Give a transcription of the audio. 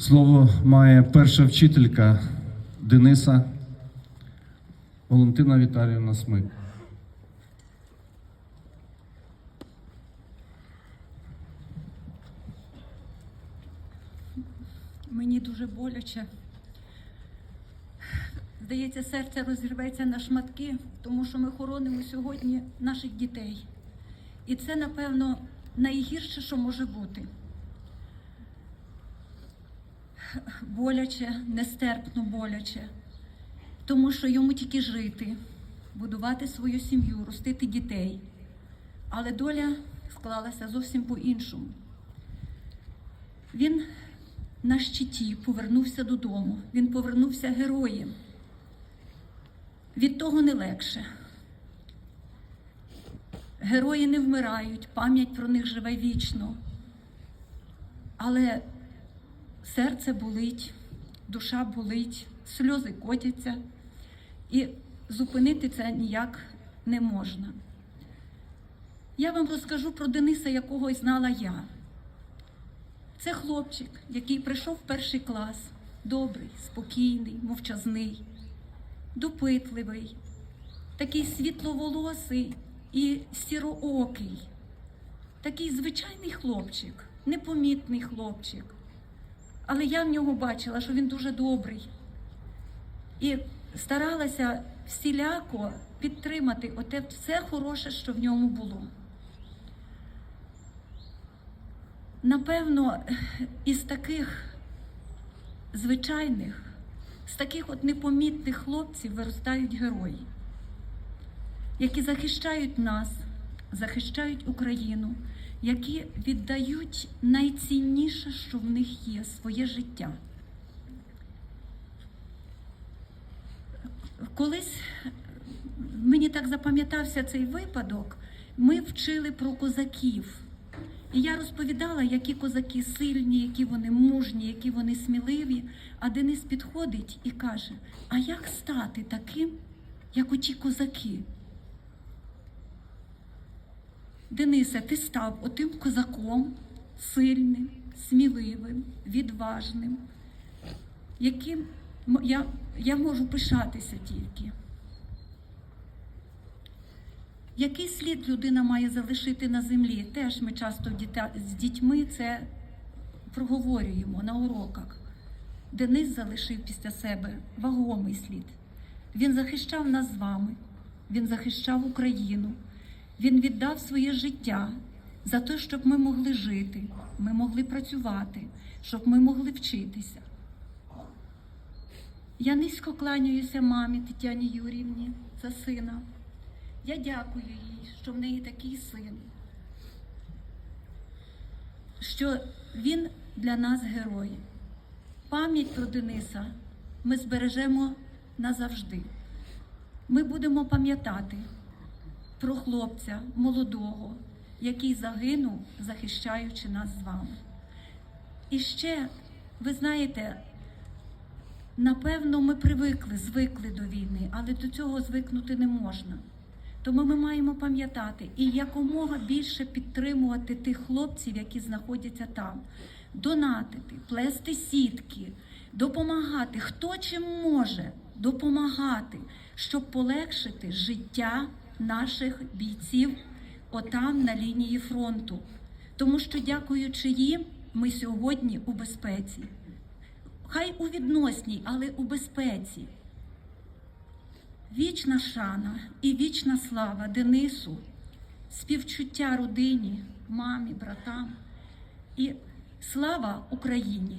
Слово має перша вчителька Дениса Валентина Віталіївна Смик. Мені дуже боляче. Здається, серце розірветься на шматки, тому що ми хоронимо сьогодні наших дітей. І це, напевно, найгірше, що може бути. Боляче, нестерпно боляче, тому що йому тільки жити, будувати свою сім'ю, ростити дітей. Але доля склалася зовсім по-іншому. Він на щиті повернувся додому. Він повернувся героєм. Від того не легше. Герої не вмирають, пам'ять про них живе вічно. Але серце болить, душа болить, сльози котяться, і зупинити це ніяк не можна. Я вам розкажу про Дениса, якого знала я. Це хлопчик, який прийшов в перший клас, добрий, спокійний, мовчазний, допитливий, такий світловолосий і сіроокий, такий звичайний хлопчик, непомітний хлопчик. Але я в нього бачила, що він дуже добрий. І старалася всіляко підтримати оте все хороше, що в ньому було. Напевно, із таких звичайних, з таких от непомітних хлопців виростають герої, які захищають нас, захищають Україну, які віддають найцінніше, що в них є своє життя. Колись мені так запам'ятався цей випадок, ми вчили про козаків. І я розповідала, які козаки сильні, які вони мужні, які вони сміливі. А Денис підходить і каже: А як стати таким, як оті козаки? Денисе, ти став отим козаком сильним, сміливим, відважним, яким я, я можу пишатися тільки. Який слід людина має залишити на землі? Теж ми часто з дітьми це проговорюємо на уроках. Денис залишив після себе вагомий слід. Він захищав нас з вами, він захищав Україну, він віддав своє життя за те, щоб ми могли жити, ми могли працювати, щоб ми могли вчитися. Я низько кланяюся мамі Тетяні Юрівні за сина. Я дякую їй, що в неї такий син, що він для нас герой. Пам'ять про Дениса ми збережемо назавжди. Ми будемо пам'ятати про хлопця молодого, який загинув, захищаючи нас з вами. І ще, ви знаєте, напевно, ми привикли, звикли до війни, але до цього звикнути не можна. Тому ми маємо пам'ятати і якомога більше підтримувати тих хлопців, які знаходяться там, донатити, плести сітки, допомагати, хто чим може допомагати, щоб полегшити життя наших бійців отам на лінії фронту. Тому що, дякуючи їм, ми сьогодні у безпеці. Хай у відносній, але у безпеці. Вічна шана і вічна слава Денису, співчуття родині, мамі, братам і слава Україні!